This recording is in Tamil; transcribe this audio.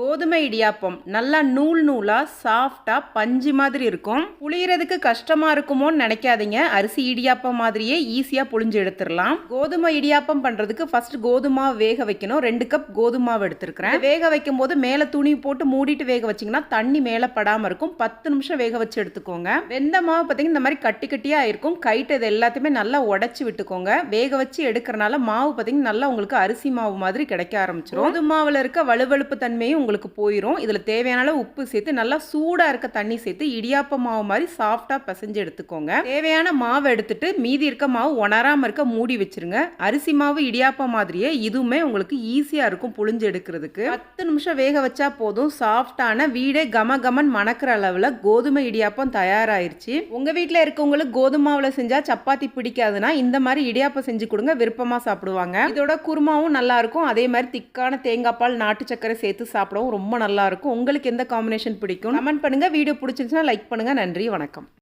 கோதுமை இடியாப்பம். நல்லா நூல் நூலாக சாஃப்டாக பஞ்சு மாதிரி இருக்கும். புளியறதுக்கு கஷ்டமாக இருக்குமோன்னு நினைக்காதீங்க. அரிசி இடியாப்பம் மாதிரியே ஈஸியாக புளிஞ்சு எடுத்துடலாம். கோதுமை இடியாப்பம் பண்ணுறதுக்கு ஃபர்ஸ்ட் கோதுமா வேக வைக்கணும். ரெண்டு கப் கோதுமாவை எடுத்துருக்கிறேன். வேக வைக்கும் போது மேலே துணி போட்டு மூடிட்டு வேக வச்சிங்கன்னா தண்ணி மேலே படாமல் இருக்கும். பத்து நிமிஷம் வேக வச்சு எடுத்துக்கோங்க. வெந்த மாவு பார்த்தீங்கன்னா இந்த மாதிரி கட்டி கட்டியாக இருக்கும். கைட்டு இது எல்லாத்தையுமே நல்லா உடச்சி விட்டுக்கோங்க. வேக வச்சு எடுக்கிறனால மாவு பார்த்தீங்கன்னா நல்லா உங்களுக்கு அரிசி மாவு மாதிரி கிடைக்க ஆரம்பிச்சிடும் கோதுமாவில் இருக்க வலுவழுப்பு தன்மையும் உங்களுக்கு போயிடும் இதில் தேவையான அளவு உப்பு சேர்த்து நல்லா சூடாக இருக்க தண்ணி சேர்த்து இடியாப்ப மாவு மாதிரி சாஃப்டாக பிசைஞ்சு எடுத்துக்கோங்க. தேவையான மாவு எடுத்துட்டு மீதி இருக்க மாவு உணராமல் இருக்க மூடி வச்சிருங்க. அரிசி மாவு இடியாப்ப மாதிரியே இதுவுமே உங்களுக்கு ஈஸியாக இருக்கும் புழிஞ்சு எடுக்கிறதுக்கு. பத்து நிமிஷம் வேக வச்சா போதும். சாஃப்டான வீடே கம கமன் மணக்கிற அளவில் கோதுமை இடியாப்பம் தயாராயிருச்சு. உங்கள் வீட்டில் இருக்கவங்களுக்கு கோதுமாவில் செஞ்சால் சப்பாத்தி பிடிக்காதுன்னா இந்த மாதிரி இடியாப்பம் செஞ்சு கொடுங்க. விருப்பமாக சாப்பிடுவாங்க. இதோட குருமாவும் நல்லாயிருக்கும் அதே மாதிரி திக்கான தேங்காய் பால் நாட்டு சக்கரை சேர்த்து சாப்பிடும் ரொம்ப நல்லா இருக்கும். உங்களுக்கு எந்த காம்பினேஷன் பிடிக்கும்? கமெண்ட் பண்ணுங்க. வீடியோ பிடிச்சிருச்சுன்னா லைக் பண்ணுங்க. நன்றி. வணக்கம்.